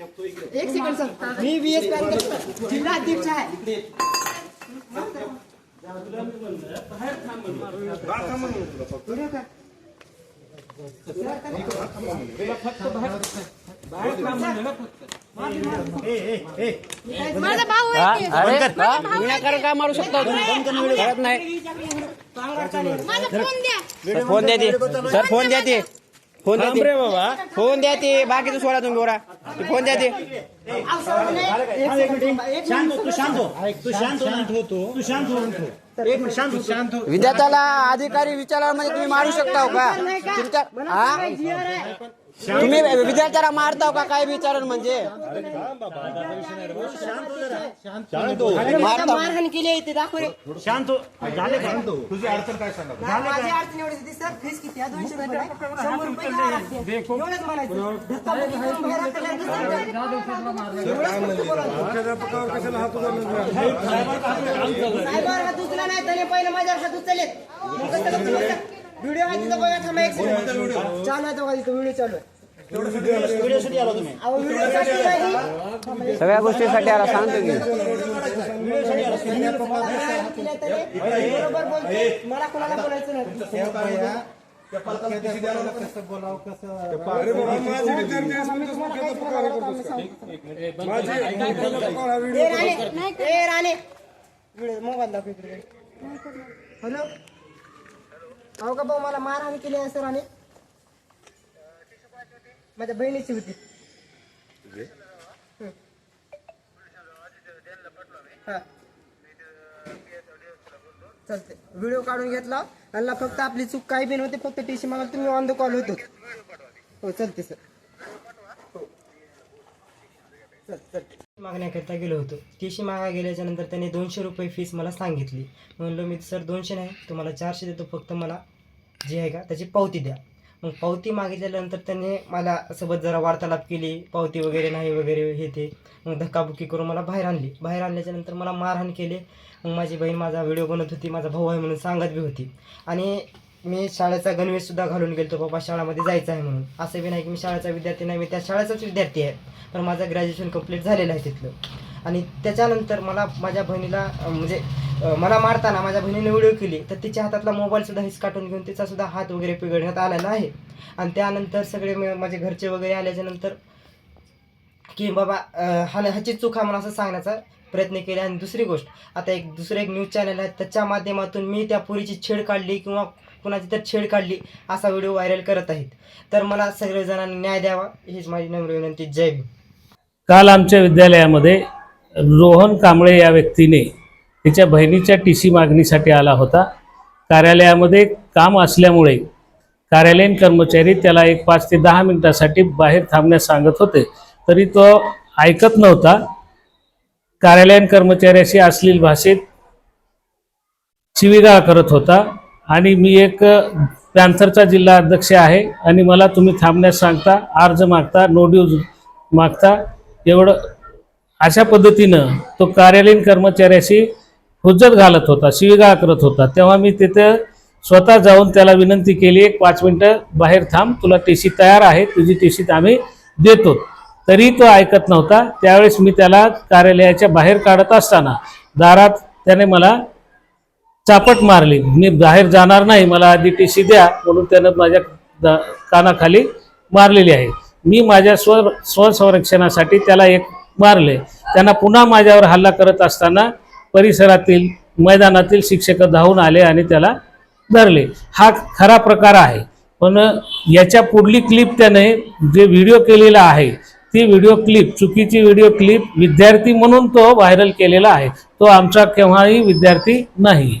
एक second sir मी S bank जिल्हा अध्यक्ष आहे व्हिडिओ का? माझा भाऊ आहे की. अरे विनाकारण का मारू शकता तुम्ही? करत नाही. माझा फोन द्या. सर फोन द्या ती. सर फोन द्या ती. फोन द्या ती. बाबा. फोन द्या ती. बाकीचं सोडा तुम्ही बोरा ती फोन द्या ती. एक सेकंड एक शांत हो तू शांत हो ऐक तू शांत हो तू तू शांत हो? एक मिनिट शांत हो शांत हो विद्यार्थ्याला अधिकारी विचारल्यामध्ये तुम्ही मारू शकता हो का तुमच्या हा तुम्ही विद्यार्थ्याला मारताव का? काय विचारण म्हणजे? मारता मारहाण केली आहे ते दाखव रे. शांत हो. झाले का? तुझी अडचण काय सांगा? माझी अडचण एवढीच होती सर फीस किती आहे? दोनशे रुपये आहे. शंभर रुपये द्यावं लागते. एवढंच म्हणायचं. धक्काबुक्की करून बाहेर हाकललं तर सर, साहेबावर हात उचला नाही त्याने पहिले माझ्यावर हात उचललेत मग कसं कसं बोलतात? व्हिडिओ आहे तिथं बघा थांबा एक सेकंड चालू आहे तो तिथं व्हिडिओ चालू आहे. व्हिडिओसाठी आलो तुम्ही. अहो व्हिडिओ चालू नाही. सगळ्या गोष्टीसाठी आला सांगतो की. बरोबर बोलते मला कोणाला बोलायचं नाही. ए, राणे. ए, राणे. व्हिडिओ मोबाईल दाखव इकडे. हॅलो? अहो का भाऊ मला मारहाण केली आहे सर आणि माझ्या बहिणीची होती. हं. हा. चालते व्हिडिओ काढून घेतला. आणि फक्त आपली चूक काही बी नव्हती फक्त टी सी मागायला तुम्ही ऑन द कॉल होतो हो चालते सर. चल चालते मागण्याकरता गेलो होतो. टी मागा गेल्याच्यानंतर त्याने दोनशे रुपये फीस मला सांगितली. म्हणलो मी सर दोनशे नाही तुम्हाला चारशे देतो फक्त मला जे आहे का त्याची पावती द्या. मग पावती मागितल्यानंतर त्याने मला सोबत जरा वार्तालाप केली पावती वगैरे नाही वगैरे हे ते. मग धक्काबुक्की करून मला बाहेर आणली. बाहेर आणल्याच्या नंतर मला मारहाण केले. मग माझी बहीण माझा व्हिडिओ बनवत होती माझा भाऊ आहे म्हणून सांगत बी होती. आणि मी शाळेचा गणवेशसुद्धा घालून गेलो बाबा शाळेमध्ये जायचं आहे म्हणून. असं बी नाही की मी शाळेचा विद्यार्थी नाही मी त्या शाळेचाच विद्यार्थी आहे. पण माझं ग्रॅज्युएशन कंप्लीट झालेलं आहे तिथलं. आणि त्याच्यानंतर मला माझ्या बहिणीला म्हणजे मला मारताना माझ्या बहिणीने व्हिडिओ केली. तर तिच्या हातातला मोबाईलसुद्धा हिस काटून घेऊन तिचा सुद्धा हात वगैरे पिघडण्यात आलेला आहे. आणि त्यानंतर सगळे माझे घरचे वगैरे आल्याच्यानंतर की बाबा हा ह्याची चूक आहे म्हणून असं सांगण्याचा प्रयत्न केला. आणि दुसरी गोष्ट आता एक दुसरं एक न्यूज चॅनल आहे. त्याच्या माध्यमातून मी त्या पुरीची छेड काढली किंवा कुणाची तर छेड काढली असा व्हिडिओ व्हायरल करत आहेत. तर मला सगळेजणांनी न्याय द्यावा हीच माझी नम्र विनंती. जय भीम. काल आमच्या विद्यालयामध्ये रोहन कांबळे या व्यक्तीने तिच्या बहिणीच्या टी सी मागणीसाठी आला होता. कार्यालयामध्ये काम असल्यामुळे कार्यालयीन कर्मचारी त्याला एक पाच ते दहा मिनिटासाठी बाहेर थांबण्यास सांगत होते तरी तो ऐकत नव्हता. कार्यालयीन कर्मचाऱ्याशी अश्लील भाषेत शिविगाळ करत होता. आणि मी एक पॅन्थरचा जिल्हा अध्यक्ष आहे आणि मला तुम्ही थांबण्यास सांगता अर्ज मागता नोड्यूज मागता एवढं अशा पद्धतीनं तो कार्यालयीन कर्मचाऱ्याशी हुज्जत घालत होता शिवीगाळ करत होता. तेव्हा मी तिथं स्वतः जाऊन त्याला विनंती केली एक पाच मिनटं बाहेर थांब तुला टी सी तयार आहे तुझी टी सी आम्ही देतो. तरी तो ऐकत नव्हता. त्यावेळेस मी त्याला कार्यालयाच्या बाहेर काढत असताना दारात त्याने मला चापट मारली. मी बाहेर जाणार नाही मला आधी टी सी द्या म्हणून त्यानं माझ्या द- कानाखाली मारलेली आहे. मी माझ्या स्व स्वसंरक्षणासाठी त्याला एक मारले. त्यांना पुन्हा माझ्यावर हल्ला करत असताना परिसरातील मैदानातील शिक्षक धावून आले आणि त्याला धरले. हा खरा प्रकार आहे. पण याच्या पुढली क्लिप त्याने जे व्हिडिओ केलेला आहे ती व्हिडिओ क्लिप चुकीची व्हिडिओ क्लिप विद्यार्थी म्हणून तो व्हायरल केलेला आहे. तो आमचा केव्हाही विद्यार्थी नाही.